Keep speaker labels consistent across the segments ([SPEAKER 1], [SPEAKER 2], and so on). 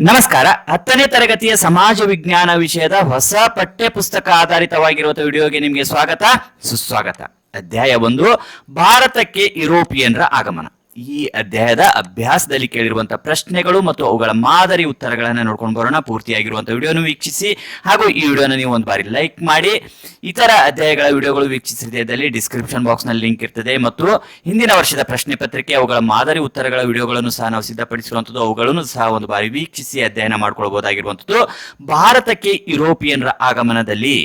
[SPEAKER 1] ನಮಸ್ಕಾರ. ಹತ್ತನೇ ತರಗತಿಯ ಸಮಾಜ ವಿಜ್ಞಾನ ವಿಷಯದ ಹೊಸ ಪಠ್ಯ ಪುಸ್ತಕ ಆಧಾರಿತವಾಗಿರುವ ವಿಡಿಯೋಗೆ ನಿಮಗೆ ಸ್ವಾಗತ. ಸುಸ್ವಾಗತ. ಅಧ್ಯಾಯ ಒಂದು. ಭಾರತಕ್ಕೆ ಯುರೋಪಿಯನ್ರ ಆಗಮನ. ಈ ಅಧ್ಯಾಯದ ಅಭ್ಯಾಸದಲ್ಲಿ ಕೇಳಿರುವಂತಹ ಪ್ರಶ್ನೆಗಳು ಮತ್ತು ಅವುಗಳ ಮಾದರಿ ಉತ್ತರಗಳನ್ನು ನೋಡ್ಕೊಂಡು ಬರೋಣ. ಪೂರ್ತಿಯಾಗಿರುವಂತಹ ವಿಡಿಯೋನು ವೀಕ್ಷಿಸಿ ಹಾಗೂ ಈ ವಿಡಿಯೋನ ನೀವು ಒಂದು ಬಾರಿ ಲೈಕ್ ಮಾಡಿ. ಇತರ ಅಧ್ಯಾಯಗಳ ವಿಡಿಯೋಗಳು ವೀಕ್ಷಿಸಿದಲ್ಲಿ ಡಿಸ್ಕ್ರಿಪ್ಷನ್ ಬಾಕ್ಸ್ನಲ್ಲಿ ಲಿಂಕ್ ಇರ್ತದೆ ಮತ್ತು ಹಿಂದಿನ ವರ್ಷದ ಪ್ರಶ್ನೆ ಪತ್ರಿಕೆ, ಅವುಗಳ ಮಾದರಿ ಉತ್ತರಗಳ ವಿಡಿಯೋಗಳನ್ನು ಸಹ ನಾವು ಸಿದ್ಧಪಡಿಸಿರುವಂತದ್ದು, ಅವುಗಳನ್ನು ಸಹ ಒಂದು ಬಾರಿ ವೀಕ್ಷಿಸಿ ಅಧ್ಯಯನ ಮಾಡ್ಕೊಳ್ಬಹುದಾಗಿರುವಂತದ್ದು ಭಾರತಕ್ಕೆ ಯುರೋಪಿಯನ್ರ ಆಗಮನದಲ್ಲಿ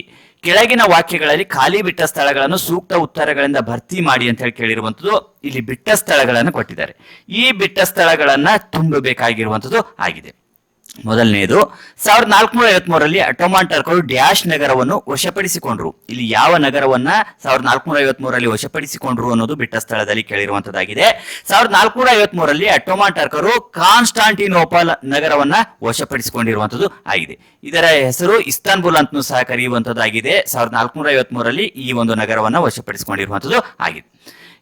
[SPEAKER 1] ಕೆಳಗಿನ ವಾಕ್ಯಗಳಲ್ಲಿ ಖಾಲಿ ಬಿಟ್ಟ ಸ್ಥಳಗಳನ್ನು ಸೂಕ್ತ ಉತ್ತರಗಳಿಂದ ಭರ್ತಿ ಮಾಡಿ ಅಂತ ಹೇಳಿ ಕೇಳಿರುವಂತದ್ದು ಇಲ್ಲಿ ಬಿಟ್ಟ ಸ್ಥಳಗಳನ್ನು ಕೊಟ್ಟಿದ್ದಾರೆ. ಈ ಬಿಟ್ಟ ಸ್ಥಳಗಳನ್ನ ತುಂಬಬೇಕಾಗಿರುವಂತದ್ದು ಆಗಿದೆ. ಮೊದಲನೆಯದು ಸಾವಿರದ ನಾಲ್ಕುನೂರ ಐವತ್ಮೂರರಲ್ಲಿ ಅಟೋಮಾನ್ ಟರ್ಕರು ಡ್ಯಾಶ್ ನಗರವನ್ನು ವಶಪಡಿಸಿಕೊಂಡ್ರು. ಇಲ್ಲಿ ಯಾವ ನಗರವನ್ನ ಸಾವಿರದ ನಾಲ್ಕುನೂರ ಐವತ್ಮೂರರಲ್ಲಿ ವಶಪಡಿಸಿಕೊಂಡ್ರು ಅನ್ನೋದು ಬಿಟ್ಟ ಸ್ಥಳದಲ್ಲಿ ಕೇಳಿರುವಂತದ್ದಾಗಿದೆ. ಸಾವಿರದ ನಾಲ್ಕುನೂರ ಐವತ್ಮೂರರಲ್ಲಿ ಅಟೋಮಾನ್ ಟರ್ಕರು ಕಾನ್ಸ್ಟಾಂಟಿನೋಪಲ್ ನಗರವನ್ನ ವಶಪಡಿಸಿಕೊಂಡಿರುವಂತದ್ದು ಆಗಿದೆ. ಇದರ ಹೆಸರು ಇಸ್ತಾನ್ಬುಲ್ ಅಂತಲೂ ಸಹ ಕರೆಯುವಂತದ್ದಾಗಿದೆ. ಸಾವಿರದ ನಾಲ್ಕುನೂರ ಐವತ್ಮೂರರಲ್ಲಿ ಈ ಒಂದು ನಗರವನ್ನ ವಶಪಡಿಸಿಕೊಂಡಿರುವಂತದ್ದು ಆಗಿದೆ.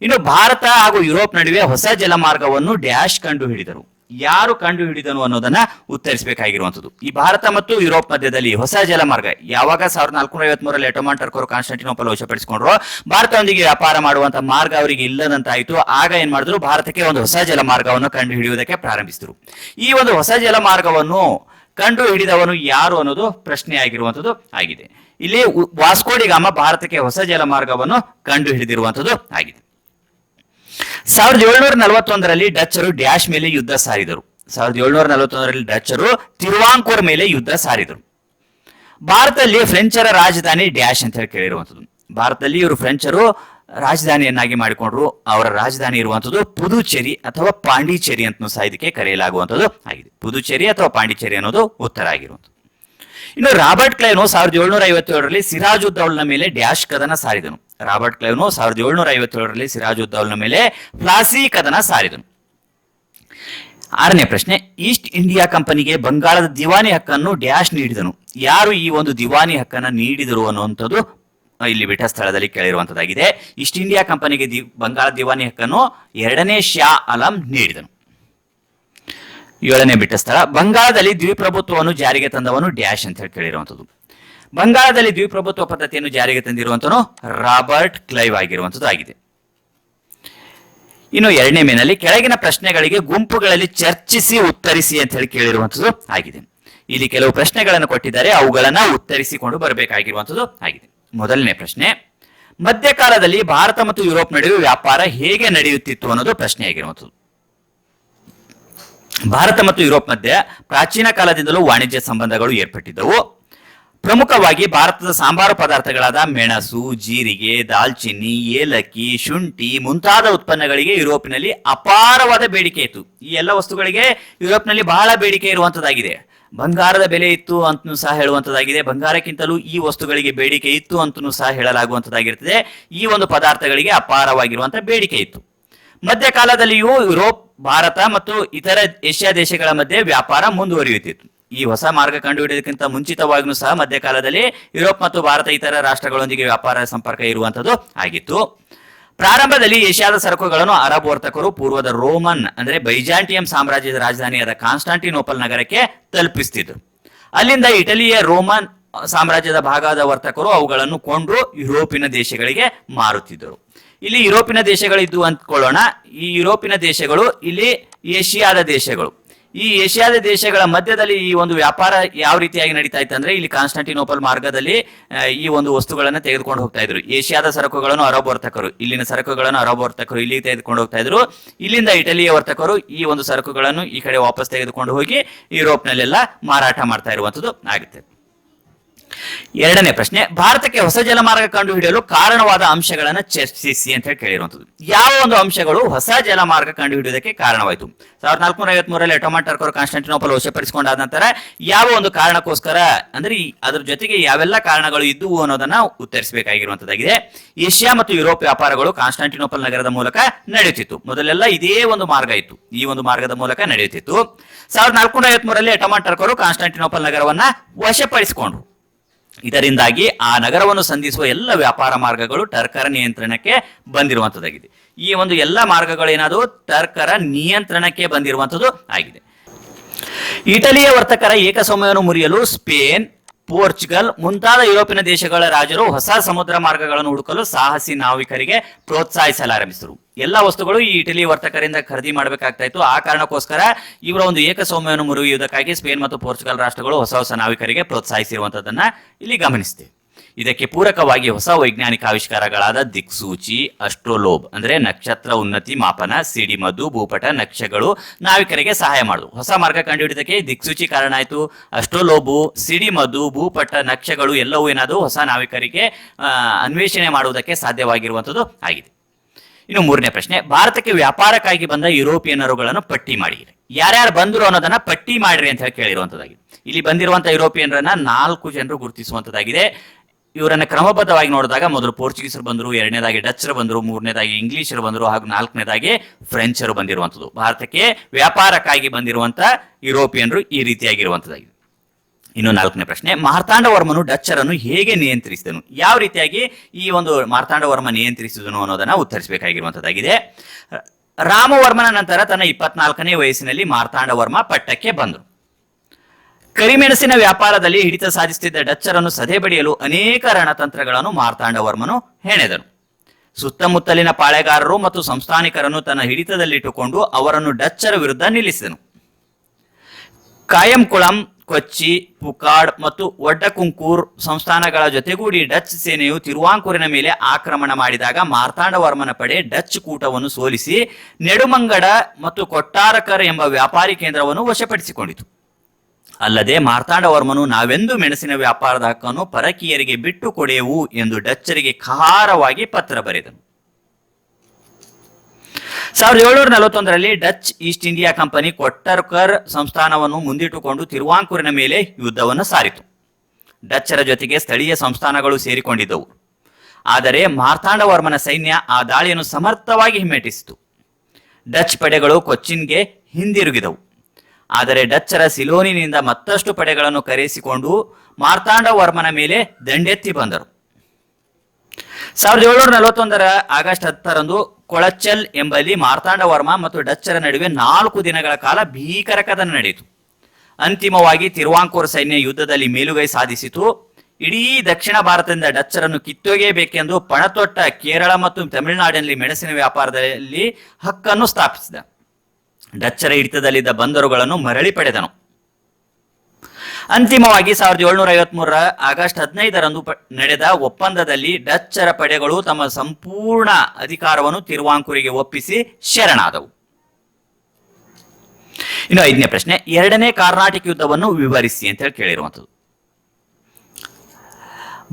[SPEAKER 1] ಇನ್ನು ಭಾರತ ಹಾಗೂ ಯುರೋಪ್ ನಡುವೆ ಹೊಸ ಜಲಮಾರ್ಗವನ್ನು ಡ್ಯಾಶ್ ಕಂಡು ಹಿಡಿದರು. ಯಾರು ಕಂಡು ಹಿಡಿದನು ಅನ್ನೋದನ್ನ ಉತ್ತರಿಸಬೇಕಾಗಿರುವಂತದ್ದು ಈ ಭಾರತ ಮತ್ತು ಯುರೋಪ್ ಮಧ್ಯದಲ್ಲಿ ಹೊಸ ಜಲಮಾರ್ಗ ಯಾವಾಗ ಸಾವಿರದ ನಾಲ್ಕುನೂರ ಐವತ್ಮೂರಲ್ಲಿ ಎಟೋಮಾನ್ ಟರ್ಕೋರು ಕಾನ್ಸ್ಟಂಟಿನೋಪಲ್ ವಶಪಡಿಸಿಕೊಂಡ್ರು, ಭಾರತದೊಂದಿಗೆ ವ್ಯಾಪಾರ ಮಾಡುವಂತಹ ಮಾರ್ಗ ಅವರಿಗೆ ಇಲ್ಲದಂತಾಯಿತು. ಆಗ ಏನ್ ಮಾಡಿದ್ರು, ಭಾರತಕ್ಕೆ ಒಂದು ಹೊಸ ಜಲಮಾರ್ಗವನ್ನು ಕಂಡು ಹಿಡಿಯುವುದಕ್ಕೆ ಪ್ರಾರಂಭಿಸಿದರು. ಈ ಒಂದು ಹೊಸ ಜಲಮಾರ್ಗವನ್ನು ಕಂಡು ಹಿಡಿದವನು ಯಾರು ಅನ್ನೋದು ಪ್ರಶ್ನೆ ಆಗಿರುವಂತದ್ದು ಆಗಿದೆ. ಇಲ್ಲಿ ವಾಸ್ಕೋಡಿಗಾಮ ಭಾರತಕ್ಕೆ ಹೊಸ ಜಲಮಾರ್ಗವನ್ನು ಕಂಡು ಹಿಡಿದಿರುವಂತದ್ದು ಆಗಿದೆ. ಸಾವಿರದ ಏಳ್ನೂರ ನಲವತ್ತೊಂದರಲ್ಲಿ ಡಚ್ಚರು ಡ್ಯಾಶ್ ಮೇಲೆ ಯುದ್ಧ ಸಾರಿದರು. ಸಾವಿರದ ಏಳ್ನೂರ ನಲವತ್ತೊಂದರಲ್ಲಿ ಡಚ್ಚರು ತಿರುವಾಂಕೂರ್ ಮೇಲೆ ಯುದ್ಧ ಸಾರಿದರು. ಭಾರತದಲ್ಲಿ ಫ್ರೆಂಚರ ರಾಜಧಾನಿ ಡ್ಯಾಶ್ ಅಂತ ಹೇಳಿ ಕೇಳಿರುವಂಥದ್ದು. ಭಾರತದಲ್ಲಿ ಇವರು ಫ್ರೆಂಚರು ರಾಜಧಾನಿಯನ್ನಾಗಿ ಮಾಡಿಕೊಂಡ್ರು. ಅವರ ರಾಜಧಾನಿ ಇರುವಂಥದ್ದು ಪುದುಚೇರಿ ಅಥವಾ ಪಾಂಡಿಚೇರಿ ಅಂತ ಸಹ ಇದಕ್ಕೆ ಕರೆಯಲಾಗುವಂಥದ್ದು ಆಗಿದೆ. ಪುದುಚೇರಿ ಅಥವಾ ಪಾಂಡಿಚೇರಿ ಅನ್ನೋದು ಉತ್ತರ ಆಗಿರುವಂಥದ್ದು. ಇನ್ನು ರಾಬರ್ಟ್ ಕ್ಲೈನು ಸಾವಿರದ ಏಳ್ನೂರ ಐವತ್ತೇಳರಲ್ಲಿ ಸಿರಾಜುದ್ದೌಲ್ನ ಮೇಲೆ ಡ್ಯಾಶ್ ಕದನ ಸಾರಿದನು. ರಾಬರ್ಟ್ ಕ್ಲೈವ್ನು ಸಾವಿರದ ಏಳ್ನೂರ ಐವತ್ತೇಳರಲ್ಲಿ ಸಿರಾಜುದ್ದೌಲ್ನ ಮೇಲೆ ಫ್ಲಾಸಿ ಕದನ ಸಾರಿದನು. ಆರನೇ ಪ್ರಶ್ನೆ, ಈಸ್ಟ್ ಇಂಡಿಯಾ ಕಂಪನಿಗೆ ಬಂಗಾಳದ ದಿವಾನಿ ಹಕ್ಕನ್ನು ಡ್ಯಾಶ್ ನೀಡಿದನು. ಯಾರು ಈ ಒಂದು ದಿವಾನಿ ಹಕ್ಕನ್ನು ನೀಡಿದರು ಅನ್ನುವಂಥದ್ದು ಇಲ್ಲಿ ಬಿಟ್ಟ ಸ್ಥಳದಲ್ಲಿ ಕೇಳಿರುವಂತದ್ದಾಗಿದೆ ಈಸ್ಟ್ ಇಂಡಿಯಾ ಕಂಪನಿಗೆ ದಿ, ಬಂಗಾಳ ದಿವಾನಿ ಹಕ್ಕನ್ನು ಎರಡನೇ ಶಾ ಅಲಂ ನೀಡಿದನು. ಏಳನೇ ಬಿಟ್ಟ ಸ್ಥಳ, ಬಂಗಾಳದಲ್ಲಿ ದ್ವಿಪ್ರಭುತ್ವವನ್ನು ಜಾರಿಗೆ ತಂದವನು ಡ್ಯಾಶ್ ಅಂತ ಹೇಳಿ ಕೇಳಿರುವಂಥದ್ದು. ಬಂಗಾಳದಲ್ಲಿ ದ್ವಿಪ್ರಭುತ್ವ ಪದ್ಧತಿಯನ್ನು ಜಾರಿಗೆ ತಂದಿರುವಂತನು ರಾಬರ್ಟ್ ಕ್ಲೈವ್ ಆಗಿರುವಂತದ್ದು ಆಗಿದೆ ಇನ್ನು ಎರಡನೇ ಮೇನಲ್ಲಿ ಕೆಳಗಿನ ಪ್ರಶ್ನೆಗಳಿಗೆ ಗುಂಪುಗಳಲ್ಲಿ ಚರ್ಚಿಸಿ ಉತ್ತರಿಸಿ ಅಂತ ಹೇಳಿ ಕೇಳಿರುವಂತದ್ದು ಆಗಿದೆ. ಇಲ್ಲಿ ಕೆಲವು ಪ್ರಶ್ನೆಗಳನ್ನು ಕೊಟ್ಟಿದ್ದಾರೆ, ಅವುಗಳನ್ನ ಉತ್ತರಿಸಿಕೊಂಡು ಬರಬೇಕಾಗಿರುವಂತದ್ದು ಆಗಿದೆ. ಮೊದಲನೇ ಪ್ರಶ್ನೆ, ಮಧ್ಯಕಾಲದಲ್ಲಿ ಭಾರತ ಮತ್ತು ಯುರೋಪ್ ನಡುವೆ ವ್ಯಾಪಾರ ಹೇಗೆ ನಡೆಯುತ್ತಿತ್ತು ಅನ್ನೋದು ಪ್ರಶ್ನೆ ಆಗಿರುವಂಥದ್ದು ಭಾರತ ಮತ್ತು ಯುರೋಪ್ ಮಧ್ಯೆ ಪ್ರಾಚೀನ ಕಾಲದಿಂದಲೂ ವಾಣಿಜ್ಯ ಸಂಬಂಧಗಳು ಏರ್ಪಟ್ಟಿದ್ದವು. ಪ್ರಮುಖವಾಗಿ ಭಾರತದ ಸಾಂಬಾರು ಪದಾರ್ಥಗಳಾದ ಮೆಣಸು, ಜೀರಿಗೆ, ದಾಲ್ಚಿನ್ನಿ, ಏಲಕ್ಕಿ, ಶುಂಠಿ ಮುಂತಾದ ಉತ್ಪನ್ನಗಳಿಗೆ ಯುರೋಪಿನಲ್ಲಿ ಅಪಾರವಾದ ಬೇಡಿಕೆ ಇತ್ತು. ಈ ಎಲ್ಲ ವಸ್ತುಗಳಿಗೆ ಯುರೋಪ್ನಲ್ಲಿ ಬಹಳ ಬೇಡಿಕೆ ಇರುವಂತದ್ದಾಗಿದೆ. ಬಂಗಾರದ ಬೆಲೆ ಇತ್ತು ಅಂತಲೂ ಸಹ ಹೇಳುವಂತದ್ದಾಗಿದೆ. ಬಂಗಾರಕ್ಕಿಂತಲೂ ಈ ವಸ್ತುಗಳಿಗೆ ಬೇಡಿಕೆ ಇತ್ತು ಅಂತಲೂ ಸಹ ಹೇಳಲಾಗುವಂತದ್ದಾಗಿರ್ತದೆ ಈ ಒಂದು ಪದಾರ್ಥಗಳಿಗೆ ಅಪಾರವಾಗಿರುವಂತಹ ಬೇಡಿಕೆ ಇತ್ತು. ಮಧ್ಯಕಾಲದಲ್ಲಿಯೂ ಯುರೋಪ್, ಭಾರತ ಮತ್ತು ಇತರ ಏಷ್ಯಾ ದೇಶಗಳ ಮಧ್ಯೆ ವ್ಯಾಪಾರ ಮುಂದುವರಿಯುತ್ತಿತ್ತು. ಈ ಹೊಸ ಮಾರ್ಗ ಕಂಡುಹಿಡಿಯೋದಕ್ಕಿಂತ ಮುಂಚಿತವಾಗಿಯೂ ಸಹ ಮಧ್ಯಕಾಲದಲ್ಲಿ ಯುರೋಪ್ ಮತ್ತು ಭಾರತ ಇತರ ರಾಷ್ಟ್ರಗಳೊಂದಿಗೆ ವ್ಯಾಪಾರ ಸಂಪರ್ಕ ಇರುವಂತದ್ದು ಆಗಿತ್ತು. ಪ್ರಾರಂಭದಲ್ಲಿ ಏಷ್ಯಾದ ಸರಕುಗಳನ್ನು ಅರಬ್ ವರ್ತಕರು ಪೂರ್ವದ ರೋಮನ್, ಅಂದ್ರೆ ಬೈಜಾಂಟಿಯಂ ಸಾಮ್ರಾಜ್ಯದ ರಾಜಧಾನಿಯಾದ ಕಾನ್ಸ್ಟಾಂಟಿನೋಪಲ್ ನಗರಕ್ಕೆ ತಲುಪಿಸ್ತಿದ್ರು. ಅಲ್ಲಿಂದ ಇಟಲಿಯ ರೋಮನ್ ಸಾಮ್ರಾಜ್ಯದ ಭಾಗದ ವರ್ತಕರು ಅವುಗಳನ್ನು ಕೊಂಡು ಯುರೋಪಿನ ದೇಶಗಳಿಗೆ ಮಾರುತ್ತಿದ್ದರು. ಇಲ್ಲಿ ಯುರೋಪಿನ ದೇಶಗಳಿದ್ದು ಅಂದ್ಕೊಳ್ಳೋಣ ಈ ಯುರೋಪಿನ ದೇಶಗಳು, ಇಲ್ಲಿ ಏಷ್ಯಾದ ದೇಶಗಳು. ಈ ಏಷ್ಯಾದ ದೇಶಗಳ ಮಧ್ಯದಲ್ಲಿ ಈ ಒಂದು ವ್ಯಾಪಾರ ಯಾವ ರೀತಿಯಾಗಿ ನಡೀತಾ ಇತ್ತು ಅಂದ್ರೆ ಇಲ್ಲಿ ಕಾನ್ಸ್ಟಾಂಟಿನೋಪಲ್ ಮಾರ್ಗದಲ್ಲಿ ಈ ಒಂದು ವಸ್ತುಗಳನ್ನ ತೆಗೆದುಕೊಂಡು ಹೋಗ್ತಾ ಇದ್ರು. ಏಷ್ಯಾದ ಸರಕುಗಳನ್ನು ಅರಬ್ ವರ್ತಕರು, ಇಲ್ಲಿನ ಸರಕುಗಳನ್ನು ಅರಬ್ ವರ್ತಕರು ಇಲ್ಲಿ ತೆಗೆದುಕೊಂಡು ಹೋಗ್ತಾ ಇದ್ರು. ಇಲ್ಲಿಂದ ಇಟಲಿಯ ವರ್ತಕರು ಈ ಒಂದು ಸರಕುಗಳನ್ನು ಈ ಕಡೆ ವಾಪಸ್ ತೆಗೆದುಕೊಂಡು ಹೋಗಿ ಯುರೋಪ್ನಲ್ಲೆಲ್ಲ ಮಾರಾಟ ಮಾಡ್ತಾ ಇರುವಂತದ್ದು ಆಗುತ್ತೆ. ಎರಡನೇ ಪ್ರಶ್ನೆ, ಭಾರತಕ್ಕೆ ಹೊಸ ಜಲಮಾರ್ಗ ಕಂಡುಹಿಡಿಯಲು ಕಾರಣವಾದ ಅಂಶಗಳನ್ನು ಚರ್ಚಿಸಿ ಅಂತ ಹೇಳಿ ಕೇಳಿರುವಂತದ್ದು ಯಾವ ಒಂದು ಅಂಶಗಳು ಹೊಸ ಜಲಮಾರ್ಗ ಕಂಡುಹಿಡಿಯೋದಕ್ಕೆ ಕಾರಣವಾಯಿತು? ಸಾವಿರದ ನಾಲ್ಕುನೂರ ಐವತ್ಮೂರರಲ್ಲಿ ಟೊಮಾಟೋ ಟರ್ಕರ್ ಕಾನ್ಸ್ಟಾಂಟಿನೋಪಲ್ ವಶಪಡಿಸಿಕೊಂಡಾದ ನಂತರ ಯಾವ ಒಂದು ಕಾರಣಕ್ಕೋಸ್ಕರ, ಅಂದ್ರೆ ಅದ್ರ ಜೊತೆಗೆ ಯಾವೆಲ್ಲ ಕಾರಣಗಳು ಇದ್ದುವು ಅನ್ನೋದನ್ನ ಉತ್ತರಿಸಬೇಕಾಗಿರುವಂತದ್ದಾಗಿದೆ ಏಷ್ಯಾ ಮತ್ತು ಯುರೋಪ್ ವ್ಯಾಪಾರಗಳು ಕಾನ್ಸ್ಟಾಂಟಿನೋಪಲ್ ನಗರದ ಮೂಲಕ ನಡೆಯುತ್ತಿತ್ತು. ಮೊದಲೆಲ್ಲ ಇದೇ ಒಂದು ಮಾರ್ಗ ಇತ್ತು. ಈ ಒಂದು ಮಾರ್ಗದ ಮೂಲಕ ನಡೆಯುತ್ತಿತ್ತು. ಸಾವಿರದ ನಾಲ್ಕುನೂರ ಐವತ್ಮೂರರಲ್ಲಿ ಟೊಮಾಟೋ ಟರ್ಕರು ಕಾನ್ಸ್ಟಾಂಟಿನೋಪಲ್ ನಗರವನ್ನ ವಶಪಡಿಸಿಕೊಂಡ್ರು. ಇದರಿಂದಾಗಿ ಆ ನಗರವನ್ನು ಸಂಧಿಸುವ ಎಲ್ಲ ವ್ಯಾಪಾರ ಮಾರ್ಗಗಳು ಟರ್ಕರ ನಿಯಂತ್ರಣಕ್ಕೆ ಬಂದಿರುವಂಥದ್ದಾಗಿದೆ ಈ ಒಂದು ಎಲ್ಲ ಮಾರ್ಗಗಳು ಏನಾದವು ಟರ್ಕರ ನಿಯಂತ್ರಣಕ್ಕೆ ಬಂದಿರುವಂಥದ್ದು ಆಗಿದೆ. ಇಟಲಿಯ ವರ್ತಕರ ಏಕಸಮಯವನ್ನು ಮುರಿಯಲು ಸ್ಪೇನ್ ಪೋರ್ಚುಗಲ್ ಮುಂತಾದ ಯುರೋಪಿನ ದೇಶಗಳ ರಾಜರು ಹೊಸ ಸಮುದ್ರ ಮಾರ್ಗಗಳನ್ನು ಹುಡುಕಲು ಸಾಹಸಿ ನಾವಿಕರಿಗೆ ಪ್ರೋತ್ಸಾಹಿಸಲಾರಂಭಿಸಿದರು. ಎಲ್ಲ ವಸ್ತುಗಳು ಈ ಇಟಲಿ ವರ್ತಕರಿಂದ ಖರೀದಿ ಮಾಡಬೇಕಾಗ್ತಾ ಇತ್ತು. ಆ ಕಾರಣಕ್ಕೋಸ್ಕರ ಇವರ ಒಂದು ಏಕಸ್ವಾಮ್ಯವನ್ನು ಮುರಿಯುವುದಕ್ಕಾಗಿ ಸ್ಪೇನ್ ಮತ್ತು ಪೋರ್ಚುಗಲ್ ರಾಷ್ಟ್ರಗಳು ಹೊಸ ಹೊಸ ನಾವಿಕರಿಗೆ ಪ್ರೋತ್ಸಾಹಿಸಿರುವಂತದನ್ನ ಇಲ್ಲಿ ಗಮನಿಸ್ತೇವೆ ಇದಕ್ಕೆ ಪೂರಕವಾಗಿ ಹೊಸ ವೈಜ್ಞಾನಿಕ ಆವಿಷ್ಕಾರಗಳಾದ ದಿಕ್ಸೂಚಿ, ಅಸ್ಟ್ರೋಲೋಬ್ ಅಂದ್ರೆ ನಕ್ಷತ್ರ ಉನ್ನತಿ ಮಾಪನ ಸಿಡಿಮದ್ದು ಭೂಪಟ, ನಕ್ಷೆಗಳು ನಾವಿಕರಿಗೆ ಸಹಾಯ ಮಾಡುದು. ಹೊಸ ಮಾರ್ಗ ಕಂಡುಹಿಡಿದಕ್ಕೆ ದಿಕ್ಸೂಚಿ ಕಾರಣ ಆಯಿತು. ಅಸ್ಟ್ರೋಲೋಬು ಸಿಡಿಮದ್ದು ಭೂಪಟ, ನಕ್ಷೆಗಳು ಎಲ್ಲವೂ ಏನಾದರೂ ಹೊಸ ನಾವಿಕರಿಗೆ ಅನ್ವೇಷಣೆ ಮಾಡುವುದಕ್ಕೆ ಸಾಧ್ಯವಾಗಿರುವಂಥದ್ದು ಆಗಿದೆ. ಇನ್ನು ಮೂರನೇ ಪ್ರಶ್ನೆ, ಭಾರತಕ್ಕೆ ವ್ಯಾಪಾರಕ್ಕಾಗಿ ಬಂದ ಯುರೋಪಿಯನ್ನರುಗಳನ್ನು ಪಟ್ಟಿ ಮಾಡಿರಿ ಯಾರ್ಯಾರು ಬಂದರು ಅನ್ನೋದನ್ನ ಪಟ್ಟಿ ಮಾಡಿರಿ ಅಂತ ಹೇಳಿ ಕೇಳಿರುವಂತದ್ದಾಗಿದೆ. ಇಲ್ಲಿ ಬಂದಿರುವಂತಹ ಯುರೋಪಿಯನ್ರನ್ನ ನಾಲ್ಕು ಜನರು ಗುರುತಿಸುವಂತದ್ದಾಗಿದೆ. ಇವರನ್ನ ಕ್ರಮಬದ್ಧವಾಗಿ ನೋಡಿದಾಗ ಮೊದಲು ಪೋರ್ಚುಗೀಸರು ಬಂದರು, ಎರಡನೇದಾಗಿ ಡಚ್ಚರು ಬಂದರು, ಮೂರನೇದಾಗಿ ಇಂಗ್ಲಿಷರು ಬಂದರು, ಹಾಗೂ ನಾಲ್ಕನೇದಾಗಿ ಫ್ರೆಂಚರು ಬಂದಿರುವಂಥದ್ದು. ಭಾರತಕ್ಕೆ ವ್ಯಾಪಾರಕ್ಕಾಗಿ ಬಂದಿರುವಂತ ಯುರೋಪಿಯನ್ರು ಈ ರೀತಿಯಾಗಿರುವಂಥದ್ದಾಗಿದೆ. ಇನ್ನು ನಾಲ್ಕನೇ ಪ್ರಶ್ನೆ, ಮಾರ್ತಾಂಡವರ್ಮನು ಡಚ್ಚರನ್ನು ಹೇಗೆ ನಿಯಂತ್ರಿಸಿದನು? ಯಾವ ರೀತಿಯಾಗಿ ಈ ಒಂದು ಮಾರ್ತಾಂಡವರ್ಮ ನಿಯಂತ್ರಿಸಿದನು ಅನ್ನೋದನ್ನ ಉತ್ತರಿಸಬೇಕಾಗಿರುವಂತದ್ದಾಗಿದೆ ರಾಮವರ್ಮನ ನಂತರ ತನ್ನ ಇಪ್ಪತ್ನಾಲ್ಕನೇ ವಯಸ್ಸಿನಲ್ಲಿ ಮಾರ್ತಾಂಡವರ್ಮ ಪಟ್ಟಕ್ಕೆ ಬಂದರು. ಕರಿಮೆಣಸಿನ ವ್ಯಾಪಾರದಲ್ಲಿ ಹಿಡಿತ ಸಾಧಿಸುತ್ತಿದ್ದ ಡಚ್ಚರನ್ನು ಸದೆಬಡಿಯಲು ಅನೇಕ ರಣತಂತ್ರಗಳನ್ನು ಮಾರ್ತಾಂಡವರ್ಮನು ಹೆಣೆದನು. ಸುತ್ತಮುತ್ತಲಿನ ಪಾಳೆಗಾರರು ಮತ್ತು ಸಂಸ್ಥಾನಿಕರನ್ನು ತನ್ನ ಹಿಡಿತದಲ್ಲಿಟ್ಟುಕೊಂಡು ಅವರನ್ನು ಡಚ್ಚರ ವಿರುದ್ಧ ನಿಲ್ಲಿಸಿದನು. ಕಾಯಂಕುಳಂ, ಕೊಚ್ಚಿ, ಪುಕಾಡ್ ಮತ್ತು ಒಡ್ಡಕುಂಕೂರ್ ಸಂಸ್ಥಾನಗಳ ಜೊತೆಗೂಡಿ ಡಚ್ ಸೇನೆಯು ತಿರುವಾಂಕೂರಿನ ಮೇಲೆ ಆಕ್ರಮಣ ಮಾಡಿದಾಗ ಮಾರ್ತಾಂಡವರ್ಮನ ಪಡೆ ಡಚ್ ಕೂಟವನ್ನು ಸೋಲಿಸಿ ನೆಡುಮಂಗಡ ಮತ್ತು ಕೊಟ್ಟಾರಕರ್ ಎಂಬ ವ್ಯಾಪಾರಿ ಕೇಂದ್ರವನ್ನು ವಶಪಡಿಸಿಕೊಂಡಿತು. ಅಲ್ಲದೆ ಮಾರ್ತಾಂಡವರ್ಮನು ನಾವೆಂದು ಮೆಣಸಿನ ವ್ಯಾಪಾರದ ಹಕ್ಕನ್ನು ಪರಕೀಯರಿಗೆ ಬಿಟ್ಟು ಕೊಡೆಯುವು ಎಂದು ಡಚ್ಚರಿಗೆ ಖಾರವಾಗಿ ಪತ್ರ ಬರೆದನು. ಸಾವಿರದ ಏಳ್ನೂರ ನಲವತ್ತೊಂದರಲ್ಲಿ ಡಚ್ ಈಸ್ಟ್ ಇಂಡಿಯಾ ಕಂಪನಿ ಕೊಟ್ಟರ್ಕರ್ ಸಂಸ್ಥಾನವನ್ನು ಮುಂದಿಟ್ಟುಕೊಂಡು ತಿರುವಾಂಕೂರಿನ ಮೇಲೆ ಯುದ್ಧವನ್ನು ಸಾರಿತು. ಡಚ್ಚರ ಜೊತೆಗೆ ಸ್ಥಳೀಯ ಸಂಸ್ಥಾನಗಳು ಸೇರಿಕೊಂಡಿದ್ದವು. ಆದರೆ ಮಾರ್ತಾಂಡವರ್ಮನ ಸೈನ್ಯ ಆ ದಾಳಿಯನ್ನು ಸಮರ್ಥವಾಗಿ ಹಿಮ್ಮೆಟ್ಟಿಸಿತು. ಡಚ್ ಪಡೆಗಳು ಕೊಚ್ಚಿನ್ಗೆ ಹಿಂದಿರುಗಿದವು. ಆದರೆ ಡಚ್ಚರ ಸಿಲೋನಿನಿಂದ ಮತ್ತಷ್ಟು ಪಡೆಗಳನ್ನು ಕರೆಸಿಕೊಂಡು ಮಾರ್ತಾಂಡವರ್ಮನ ಮೇಲೆ ದಂಡೆತ್ತಿ ಬಂದರು. ಸಾವಿರದ ಏಳ್ನೂರ ನಲವತ್ತೊಂದರ ಆಗಸ್ಟ್ ಹತ್ತರಂದು ಕೊಳಚಲ್ ಎಂಬಲ್ಲಿ ಮಾರ್ತಾಂಡ ವರ್ಮ ಮತ್ತು ಡಚ್ಚರ ನಡುವೆ ನಾಲ್ಕು ದಿನಗಳ ಕಾಲ ಭೀಕರ ಕದನ ನಡೆಯಿತು. ಅಂತಿಮವಾಗಿ ತಿರುವಾಂಕೂರ್ ಸೈನ್ಯ ಯುದ್ಧದಲ್ಲಿ ಮೇಲುಗೈ ಸಾಧಿಸಿತು. ಇಡೀ ದಕ್ಷಿಣ ಭಾರತದಿಂದ ಡಚ್ಚರನ್ನು ಕಿತ್ತೊಗೆಯಬೇಕೆಂದು ಪಣತೊಟ್ಟ ಕೇರಳ ಮತ್ತು ತಮಿಳುನಾಡಿನಲ್ಲಿ ಮೆಣಸಿನ ವ್ಯಾಪಾರದಲ್ಲಿ ಹಕ್ಕನ್ನು ಸ್ಥಾಪಿಸಿದ. ಡಚ್ಚರ ಹಿಡಿತದಲ್ಲಿದ್ದ ಬಂದರುಗಳನ್ನು ಮರಳಿ ಪಡೆದನು. ಅಂತಿಮವಾಗಿ ಸಾವಿರದ ಏಳ್ನೂರ ಐವತ್ಮೂರರ ಆಗಸ್ಟ್ ಹದಿನೈದರಂದು ನಡೆದ ಒಪ್ಪಂದದಲ್ಲಿ ಡಚ್ಚರ ಪಡೆಗಳು ತಮ್ಮ ಸಂಪೂರ್ಣ ಅಧಿಕಾರವನ್ನು ತಿರುವಾಂಕೂರಿಗೆ ಒಪ್ಪಿಸಿ ಶರಣಾದವು. ಇನ್ನು ಐದನೇ ಪ್ರಶ್ನೆ, ಎರಡನೇ ಕಾರ್ನಾಟಿಕ್ ಯುದ್ಧವನ್ನು ವಿವರಿಸಿ ಅಂತ ಹೇಳಿ ಕೇಳಿರುವಂಥದ್ದು.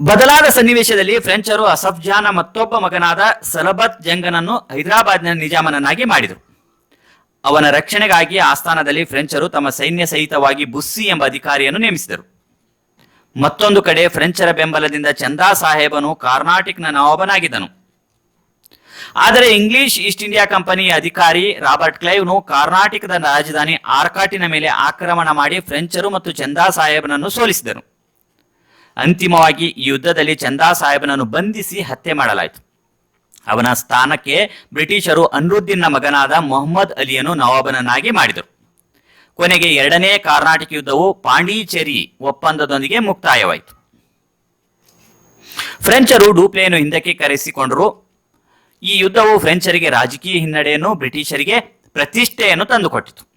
[SPEAKER 1] ಬದಲಾದ ಸನ್ನಿವೇಶದಲ್ಲಿ ಫ್ರೆಂಚರು ಅಸಫ್ಜಾನ ಮತ್ತೊಬ್ಬ ಮಗನಾದ ಸಲಬತ್ ಜಂಗನನ್ನು ಹೈದರಾಬಾದ್ನ ನಿಜಾಮನನ್ನಾಗಿ ಮಾಡಿದರು. ಅವನ ರಕ್ಷಣೆಗಾಗಿ ಆಸ್ಥಾನದಲ್ಲಿ ಫ್ರೆಂಚರು ತಮ್ಮ ಸೈನ್ಯ ಸಹಿತವಾಗಿ ಬುಸ್ಸಿ ಎಂಬ ಅಧಿಕಾರಿಯನ್ನು ನೇಮಿಸಿದರು. ಮತ್ತೊಂದು ಕಡೆ ಫ್ರೆಂಚರ ಬೆಂಬಲದಿಂದ ಚಂದಾ ಸಾಹೇಬನು ಕಾರ್ನಾಟಿಕ್ನ ನವಾಬನಾಗಿದ್ದನು. ಆದರೆ ಇಂಗ್ಲಿಷ್ ಈಸ್ಟ್ ಇಂಡಿಯಾ ಕಂಪನಿಯ ಅಧಿಕಾರಿ ರಾಬರ್ಟ್ ಕ್ಲೈವ್ನು ಕಾರ್ನಾಟಕದ ರಾಜಧಾನಿ ಆರ್ಕಾಟಿನ ಮೇಲೆ ಆಕ್ರಮಣ ಮಾಡಿ ಫ್ರೆಂಚರು ಮತ್ತು ಚಂದಾ ಸಾಹೇಬನನ್ನು ಸೋಲಿಸಿದನು ಅಂತಿಮವಾಗಿ ಯುದ್ಧದಲ್ಲಿ ಚಂದಾ ಸಾಹೇಬನನ್ನು ಬಂಧಿಸಿ ಹತ್ಯೆ ಮಾಡಲಾಯಿತು. ಅವನ ಸ್ಥಾನಕ್ಕೆ ಬ್ರಿಟಿಷರು ಅನ್ರುದ್ದೀನ್ನ ಮಗನಾದ ಮೊಹಮ್ಮದ್ ಅಲಿಯನ್ನು ನವಾಬನನ್ನಾಗಿ ಮಾಡಿದರು. ಕೊನೆಗೆ ಎರಡನೇ ಕರ್ನಾಟಕ ಯುದ್ಧವು ಪಾಂಡಿಚೇರಿ ಒಪ್ಪಂದದೊಂದಿಗೆ ಮುಕ್ತಾಯವಾಯಿತು. ಫ್ರೆಂಚರು ಡೂಪ್ಲೆಯನ್ನು ಹಿಂದಕ್ಕೆ ಕರೆಸಿಕೊಂಡರು. ಈ ಯುದ್ಧವು ಫ್ರೆಂಚರಿಗೆ ರಾಜಕೀಯ ಹಿನ್ನಡೆಯನ್ನು, ಬ್ರಿಟಿಷರಿಗೆ ಪ್ರತಿಷ್ಠೆಯನ್ನು ತಂದುಕೊಟ್ಟಿತು.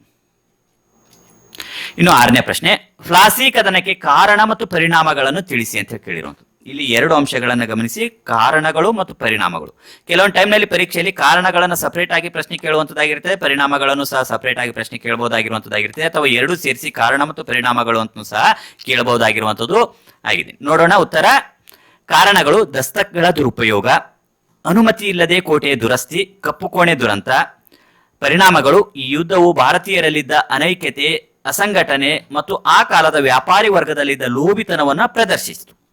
[SPEAKER 1] ಇನ್ನು ಆರನೇ ಪ್ರಶ್ನೆ, ಫ್ಲಾಸಿ ಕದನಕ್ಕೆ ಕಾರಣ ಮತ್ತು ಪರಿಣಾಮಗಳನ್ನು ತಿಳಿಸಿ ಅಂತ ಕೇಳಿರುವಂಥದ್ದು ಇಲ್ಲಿ ಎರಡು ಅಂಶಗಳನ್ನು ಗಮನಿಸಿ, ಕಾರಣಗಳು ಮತ್ತು ಪರಿಣಾಮಗಳು. ಕೆಲವೊಂದು ಟೈಮ್ನಲ್ಲಿ ಪರೀಕ್ಷೆಯಲ್ಲಿ ಕಾರಣಗಳನ್ನು ಸಪರೇಟ್ ಆಗಿ ಪ್ರಶ್ನೆ ಕೇಳುವಂಥದ್ದಾಗಿರ್ತದೆ ಪರಿಣಾಮಗಳನ್ನು ಸಹ ಸಪರೇಟ್ ಆಗಿ ಪ್ರಶ್ನೆ ಕೇಳಬಹುದಾಗಿರುವಂಥದ್ದಾಗಿರ್ತದೆ ಅಥವಾ ಎರಡು ಸೇರಿಸಿ ಕಾರಣ ಮತ್ತು ಪರಿಣಾಮಗಳು ಅಂತ ಸಹ ಕೇಳಬಹುದಾಗಿರುವಂಥದ್ದು ಆಗಿದೆ. ನೋಡೋಣ ಉತ್ತರ. ಕಾರಣಗಳು, ದಸ್ತಕ್ಗಳ ದುರುಪಯೋಗ, ಅನುಮತಿ ಇಲ್ಲದೆ ಕೋಟೆಯ ದುರಸ್ತಿ, ಕಪ್ಪು ಕೋಣೆ ದುರಂತ. ಪರಿಣಾಮಗಳು, ಈ ಯುದ್ಧವು ಭಾರತೀಯರಲ್ಲಿದ್ದ ಅನೈಕ್ಯತೆ, ಅಸಂಘಟನೆ ಮತ್ತು ಆ ಕಾಲದ ವ್ಯಾಪಾರಿ ವರ್ಗದಲ್ಲಿದ್ದ ಲೋಭಿತನವನ್ನು ಪ್ರದರ್ಶಿಸಿತು.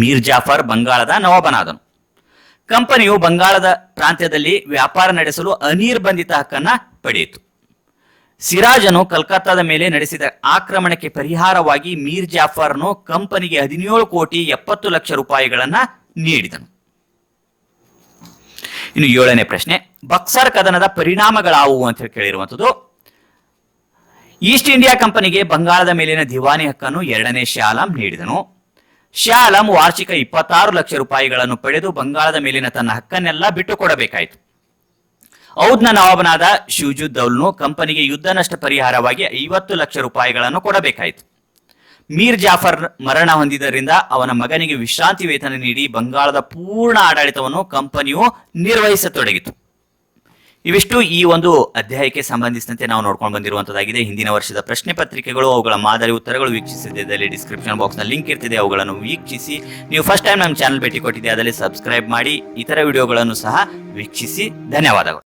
[SPEAKER 1] ಮೀರ್ ಜಾಫರ್ ಬಂಗಾಳದ ನವಾಬನಾದನು. ಕಂಪನಿಯು ಬಂಗಾಳದ ಪ್ರಾಂತ್ಯದಲ್ಲಿ ವ್ಯಾಪಾರ ನಡೆಸಲು ಅನಿರ್ಬಂಧಿತ ಹಕ್ಕನ್ನ ಪಡೆಯಿತು. ಸಿರಾಜನು ಕಲ್ಕತ್ತಾದ ಮೇಲೆ ನಡೆಸಿದ ಆಕ್ರಮಣಕ್ಕೆ ಪರಿಹಾರವಾಗಿ ಮೀರ್ ಜಾಫರ್ನು ಕಂಪನಿಗೆ ಹದಿನೇಳು ಕೋಟಿ ಎಪ್ಪತ್ತು ಲಕ್ಷ ರೂಪಾಯಿಗಳನ್ನ ನೀಡಿದನು. ಇನ್ನು ಏಳನೇ ಪ್ರಶ್ನೆ, ಬಕ್ಸರ್ ಕದನದ ಪರಿಣಾಮಗಳಾವುವು ಅಂತ ಹೇಳಿ ಕೇಳಿರುವಂಥದ್ದು. ಈಸ್ಟ್ ಇಂಡಿಯಾ ಕಂಪನಿಗೆ ಬಂಗಾಳದ ಮೇಲಿನ ದಿವಾನಿ ಹಕ್ಕನ್ನು ಎರಡನೇ ಶಾಲಾಂ ನೀಡಿದನು. ಶಾ ಅಲಂ ವಾರ್ಷಿಕ ಇಪ್ಪತ್ತಾರು ಲಕ್ಷ ರೂಪಾಯಿಗಳನ್ನು ಪಡೆದು ಬಂಗಾಳದ ಮೇಲಿನ ತನ್ನ ಹಕ್ಕನ್ನೆಲ್ಲ ಬಿಟ್ಟುಕೊಡಬೇಕಾಯಿತು. ಔದ್ನ ನವಾಬನಾದ ಶಿವಜುದ್ದೌಲ್ನು ಕಂಪನಿಗೆ ಯುದ್ಧ ನಷ್ಟ ಪರಿಹಾರವಾಗಿ ಐವತ್ತು ಲಕ್ಷ ರೂಪಾಯಿಗಳನ್ನು ಕೊಡಬೇಕಾಯಿತು. ಮೀರ್ ಜಾಫರ್ ಮರಣ ಹೊಂದಿದ್ದರಿಂದ ಅವನ ಮಗನಿಗೆ ವಿಶ್ರಾಂತಿ ವೇತನ ನೀಡಿ ಬಂಗಾಳದ ಪೂರ್ಣ ಆಡಳಿತವನ್ನು ಕಂಪನಿಯು ನಿರ್ವಹಿಸತೊಡಗಿತು. ಇವಿಷ್ಟು ಈ ಒಂದು ಅಧ್ಯಾಯಕ್ಕೆ ಸಂಬಂಧಿಸಿದಂತೆ ನಾವು ನೋಡ್ಕೊಂಡು ಬಂದಿರುವಂತದ್ದಾಗಿದೆ. ಹಿಂದಿನ ವರ್ಷದ ಪ್ರಶ್ನೆ ಪತ್ರಿಕೆಗಳು, ಅವುಗಳ ಮಾದರಿ ಉತ್ತರಗಳು ವೀಕ್ಷಿಸಿದ್ದಲ್ಲಿ ಡಿಸ್ಕ್ರಿಪ್ಷನ್ ಬಾಕ್ಸ್ನ ಲಿಂಕ್ ಇರ್ತಿದೆ. ಅವುಗಳನ್ನು ವೀಕ್ಷಿಸಿ. ನೀವು ಫಸ್ಟ್ ಟೈಮ್ ನಮ್ಮ ಚಾನಲ್ ಭೇಟಿ ಕೊಟ್ಟಿದೆ ಅದರಲ್ಲಿ ಸಬ್ಸ್ಕ್ರೈಬ್ ಮಾಡಿ. ಇತರ ವಿಡಿಯೋಗಳನ್ನು ಸಹ ವೀಕ್ಷಿಸಿ. ಧನ್ಯವಾದಗಳು.